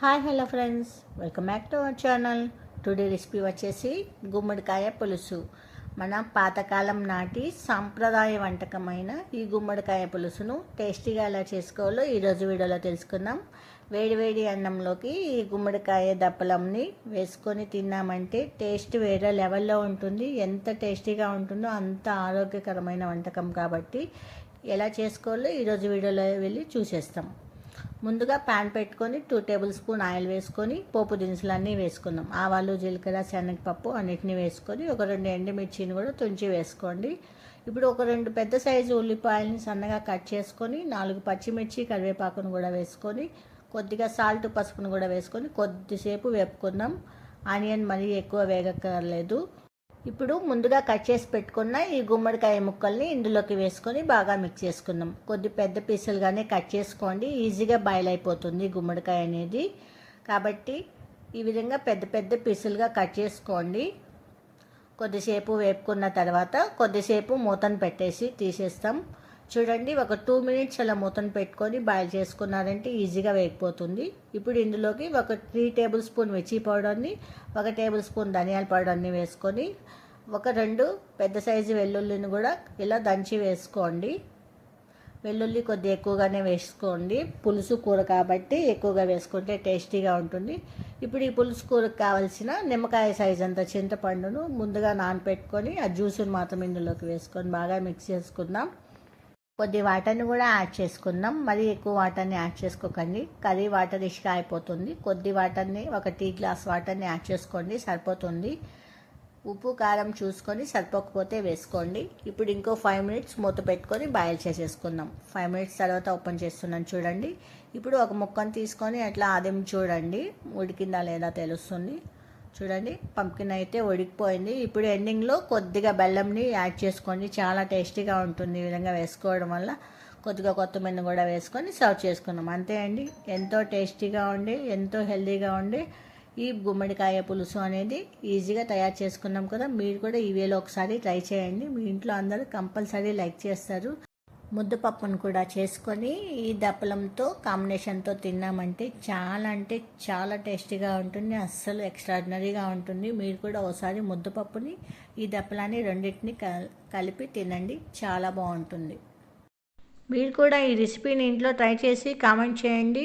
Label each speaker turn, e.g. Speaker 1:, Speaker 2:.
Speaker 1: Hi hello friends. Welcome back to our channel. Today recipe వచ్చేసి గుమ్మడికాయ పులుసు. మన పాతకాలం నాటి సాంప్రదాయ వంటకమైన ఈ గుమ్మడికాయ పులుసును టేస్టీగా ఎలా చేసుకోవాలో ఈరోజు వీడియోలో తెలుసుకుందాం. వేడివేడి అన్నంలోకి ఈ గుమ్మడికాయ దప్పలంని వేసుకొని తిన్నామంటే టేస్ట్ వేరే లెవెల్లో ఉంటుంది. ఎంత టేస్టీగా ఉంటుందో అంత ఆరోగ్యకరమైన వంటకం కాబట్టి ఎలా చేసుకోవాలో ఈరోజు వీడియోలో వెళ్ళి చూసేస్తాం. ముందుగా ప్యాన్ పెట్టుకొని టూ టేబుల్ స్పూన్ ఆయిల్ వేసుకొని పోపు దినుసులు అన్నీ వేసుకుందాం. ఆవాలు జీలకర్ర శనగపప్పు అన్నిటిని వేసుకొని ఒక రెండు ఎండుమిర్చిని కూడా తుంచి వేసుకోండి. ఇప్పుడు ఒక రెండు పెద్ద సైజు ఉల్లిపాయలని సన్నగా కట్ చేసుకొని నాలుగు పచ్చిమిర్చి కరివేపాకును కూడా వేసుకొని కొద్దిగా సాల్ట్ పసుపును కూడా వేసుకొని కొద్దిసేపు వేపుకుందాం. ఆనియన్ మరీ ఎక్కువ వేగక్కర్లేదు. ఇప్పుడు ముందుగా కట్ చేసి పెట్టుకున్న ఈ గుమ్మడికాయ ముక్కల్ని ఇందులోకి వేసుకొని బాగా మిక్స్ చేసుకుందాం. కొద్ది పెద్ద పీసులుగానే కట్ చేసుకోండి. ఈజీగా బాయిల్ అయిపోతుంది గుమ్మడికాయ అనేది. కాబట్టి ఈ విధంగా పెద్ద పెద్ద పీసులుగా కట్ చేసుకోండి. కొద్దిసేపు వేపుకున్న తర్వాత కొద్దిసేపు మూతను పెట్టేసి తీసేస్తాం. చూడండి ఒక టూ మినిట్స్ అలా మూతను పెట్టుకొని బాయిల్ చేసుకున్నారంటే ఈజీగా వేగిపోతుంది. ఇప్పుడు ఇందులోకి ఒక త్రీ టేబుల్ స్పూన్ మిర్చి పౌడర్ని ఒక టేబుల్ స్పూన్ ధనియాల పౌడర్ని వేసుకొని ఒక రెండు పెద్ద సైజు వెల్లుల్లిని కూడా ఇలా దంచి వేసుకోండి. వెల్లుల్లి కొద్దిగా ఎక్కువగానే వేసుకోండి. పులుసు కూర కాబట్టి ఎక్కువగా వేసుకుంటే టేస్టీగా ఉంటుంది. ఇప్పుడు ఈ పులుసు కూరకు కావాల్సిన నిమ్మకాయ సైజ్ అంత చింతపండును ముందుగా నానపెట్టుకొని ఆ జ్యూస్ని మాత్రం ఇందులోకి వేసుకొని బాగా మిక్స్ చేసుకుందాం. కొద్ది వాటర్ని కూడా యాడ్ చేసుకుందాం. మరీ ఎక్కువ వాటర్ని యాడ్ చేసుకోకండి. కర్రీ వాటర్ ఇసుక అయిపోతుంది. కొద్ది వాటర్ని ఒక టీ గ్లాస్ వాటర్ని యాడ్ చేసుకోండి. సరిపోతుంది. ఉప్పు కారం చూసుకొని సరిపోకపోతే వేసుకోండి. ఇప్పుడు ఇంకో ఫైవ్ మినిట్స్ మూత పెట్టుకొని బాయిల్ చేసేసుకుందాం. ఫైవ్ మినిట్స్ తర్వాత ఓపెన్ చేస్తున్నాను చూడండి. ఇప్పుడు ఒక ముక్కను తీసుకొని అట్లా అదేం చూడండి. ఉడికిందా లేదా తెలుస్తుంది. చూడండి పంకిన్ అయితే ఉడికిపోయింది. ఇప్పుడు ఎండింగ్లో కొద్దిగా బెల్లంని యాడ్ చేసుకోండి. చాలా టేస్టీగా ఉంటుంది ఈ విధంగా వేసుకోవడం వల్ల. కొద్దిగా కొత్తిమీర కూడా వేసుకొని సర్వ్ చేసుకున్నాం అంతే అండి. ఎంతో టేస్టీగా ఉండి ఎంతో హెల్తీగా ఉండి ఈ గుమ్మడికాయ పులుసు అనేది ఈజీగా తయారు చేసుకున్నాం కదా. మీరు కూడా ఈ వేలో ఒకసారి ట్రై చేయండి. మీ ఇంట్లో అందరూ కంపల్సరీ లైక్ చేస్తారు. ముద్దపప్పును కూడా చేసుకొని ఈ దప్పలంతో కాంబినేషన్తో తిన్నామంటే చాలా అంటే చాలా టేస్టీగా ఉంటుంది. అస్సలు ఎక్స్ట్రాడినరీగా ఉంటుంది. మీరు కూడా ఒకసారి ముద్దపప్పుని ఈ దప్పలాన్ని రెండింటిని కలిపి తినండి. చాలా బాగుంటుంది. మీరు కూడా ఈ రెసిపీని ఇంట్లో ట్రై చేసి కామెంట్ చేయండి.